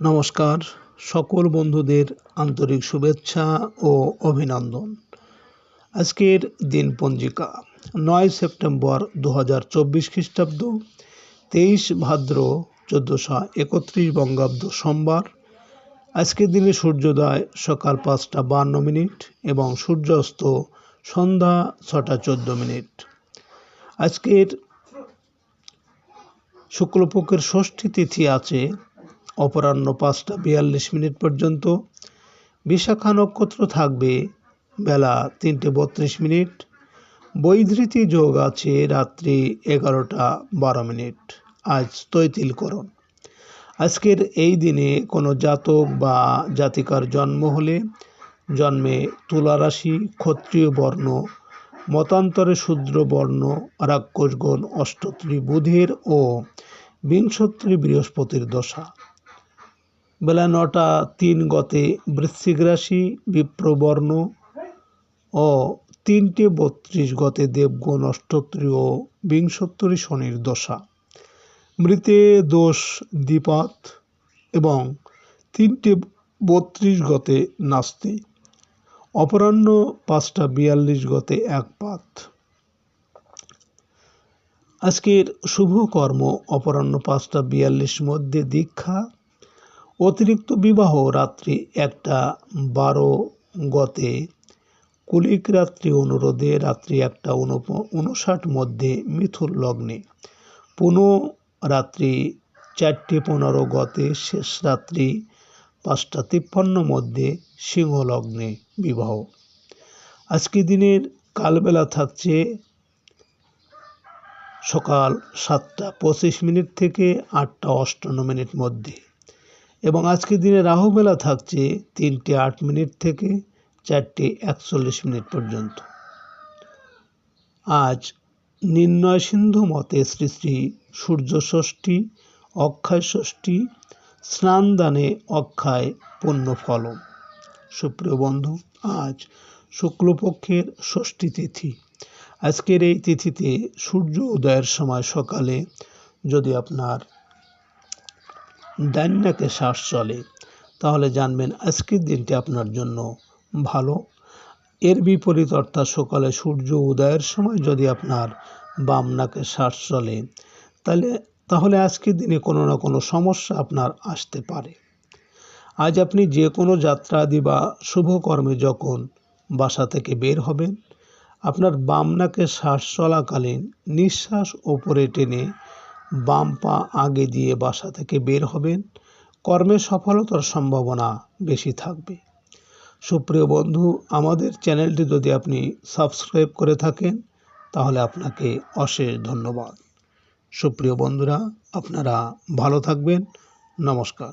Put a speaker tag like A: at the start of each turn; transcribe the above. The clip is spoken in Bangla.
A: নমস্কার। সকল বন্ধুদের আন্তরিক শুভেচ্ছা ও অভিনন্দন। আজকের দিন পঞ্জিকা নয় সেপ্টেম্বর দু হাজার চব্বিশ খ্রিস্টাব্দ, তেইশ ভাদ্র চোদ্দোশো একত্রিশ বঙ্গাব্দ সোমবার। আজকের দিনে সূর্যোদয় সকাল পাঁচটা বান্ন মিনিট এবং সূর্যাস্ত সন্ধ্যা ছটা চোদ্দ মিনিট। আজকের শুক্লপক্ষের ষষ্ঠী তিথি আছে অপরাহ্ন পাঁচটা বিয়াল্লিশ মিনিট পর্যন্ত বিশাখা নক্ষত্র থাকবে। বেলা তিনটে বত্রিশ মিনিট। বৈধৃতি যোগ আছে রাত্রি এগারোটা বারো মিনিট। আজ তৈতিলকরণ। আজকের এই দিনে কোনো জাতক বা জাতিকার জন্ম হলে জন্মে তুলা রাশি ক্ষত্রিয় বর্ণ, মতান্তরে শূদ্র বর্ণ, রাক্ষসগণ অষ্টত্রী বুধের ও বিংশত্রী বৃহস্পতির দশা। বেলা নটা তিন গতে বৃশ্চিক রাশি, বিপ্রবর্ণ ও তিনটে বত্রিশ গতে দেবগণ অষ্টত্রী ও বিংশত্তরী শনির দশা। মৃতে দোষ দ্বিপাত এবং তিনটে বত্রিশ গতে নাস্তি। অপরাহ্ন পাঁচটা বিয়াল্লিশ গতে এক পাত। আজকের শুভ কর্ম অপরাহ্ন পাঁচটা বিয়াল্লিশ মধ্যে দীক্ষা অতিরিক্ত বিবাহ রাত্রি একটা বারো গতে কুলিক রাত্রি অনুরোধে রাত্রি একটা উনষাট মধ্যে মিথুন লগ্নে। পুনঃ রাত্রি চারটে পনেরো গতে শেষ রাত্রি পাঁচটা তিপ্পান্ন মধ্যে সিংহ লগ্নে বিবাহ। আজকে দিনের কালবেলা থাকছে সকাল সাতটা পঁচিশ মিনিট থেকে আটটা অষ্টান্ন মিনিট মধ্যে। এবং আজকের দিনে রাহুবেলা থাকছে তিনটে আট মিনিট থেকে চারটে একচল্লিশ মিনিট পর্যন্ত। আজ নির্ণয় সিন্ধু মতে শ্রী শ্রী সূর্য ষষ্ঠী, অক্ষয় ষষ্ঠী স্নানদানে অক্ষয় পুণ্যফল সুপ্রিয় বন্ধু, আজ শুক্লপক্ষের ষষ্ঠী তিথি। আজকের এই তিথিতে সূর্য উদয়ের সময় সকালে যদি আপনার ডাইনাকে শ্বাস চলে, তাহলে জানবেন আজকের দিনটি আপনার জন্য ভালো। এর বিপরীত অর্থাৎ সকালে সূর্য উদয়ের সময় যদি আপনার বাম নাকে শ্বাস চলে, তাহলে তাহলে আজকের দিনে কোনো না কোনো সমস্যা আপনার আসতে পারে। আজ আপনি যে কোনো যাত্রাদি বা শুভকর্মে যখন বাসা থেকে বের হবেন, আপনার বাম নাকে শ্বাস চলাকালীন নিঃশ্বাস ওপরে টেনে বাম পা আগে দিয়ে বাসা থেকে বের হবেন। কর্মে সফলতার সম্ভাবনা বেশি থাকবে। সুপ্রিয় বন্ধু, আমাদের চ্যানেলটি যদি আপনি সাবস্ক্রাইব করে থাকেন, তাহলে আপনাকে অশেষ ধন্যবাদ। সুপ্রিয় বন্ধুরা, আপনারা ভালো থাকবেন। নমস্কার।